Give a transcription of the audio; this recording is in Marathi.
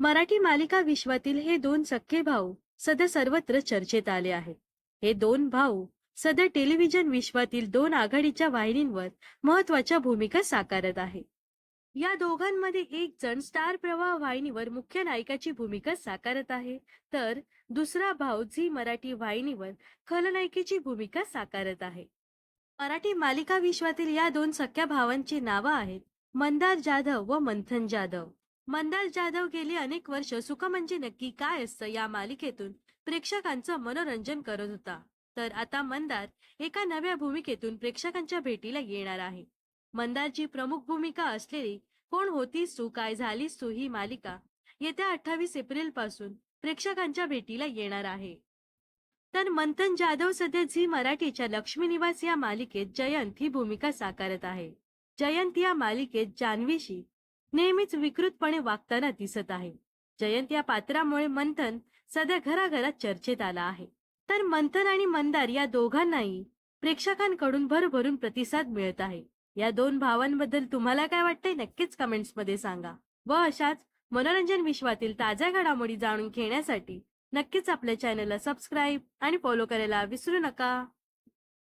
मराठी मालिका विश्वातील हे दोन सख्खे भाऊ सध्या सर्वत्र चर्चेत आले आहेत. हे दोन भाऊ सध्या टेलिव्हिजन विश्वातील दोन आघाडीच्या वाहिनींवर महत्त्वाच्या भूमिका साकारत आहे या दोघांमध्ये एक जण स्टार प्रवाह वाहिनीवर मुख्य नायकाची भूमिका साकारत आहे तर दुसरा भाऊ झी मराठी वाहिनीवर खलनायिकेची भूमिका साकारत आहे. मराठी मालिका विश्वातील या दोन सख्या भावांची नावं आहेत मंदार जाधव व मंथन जाधव. मंदार जाधव गेली अनेक वर्ष सुख म्हणजे नक्की काय असतं या मालिकेतून? प्रेक्षकांचं मनोरंजन करत होता. तर आता मंदार एका नव्या भूमिकेतून प्रेक्षकांच्या भेटीला येणार आहे. मंदारची प्रमुख भूमिका असलेली कोण होतीस तू काय झालीस तू ही मालिका येत्या अठ्ठावीस एप्रिलपासून प्रेक्षकांच्या भेटीला येणार आहे. तर मंथन जाधव सध्या झी मराठीच्या लक्ष्मी निवास या मालिकेत जयंत ही भूमिका साकारत आहे. जयंत या मालिकेत जान्हवीशी नेहमीच विकृतपणे वागताना दिसत आहे. जयंत या पात्रामुळे मंथन सध्या घराघरात चर्चेत आला आहे. तर मंथन आणि मंदार या दोघांनाही प्रेक्षकांकडून भरभरून प्रतिसाद मिळत आहे. या दोन भावांबद्दल तुम्हाला काय वाटतंय नक्कीच कमेंट्समध्ये सांगा. व अशाच मनोरंजन विश्वातील ताज्या घडामोडी जाणून घेण्यासाठी नक्कीच आपल्या चॅनलला सबस्क्राईब आणि फॉलो करायला विसरू नका.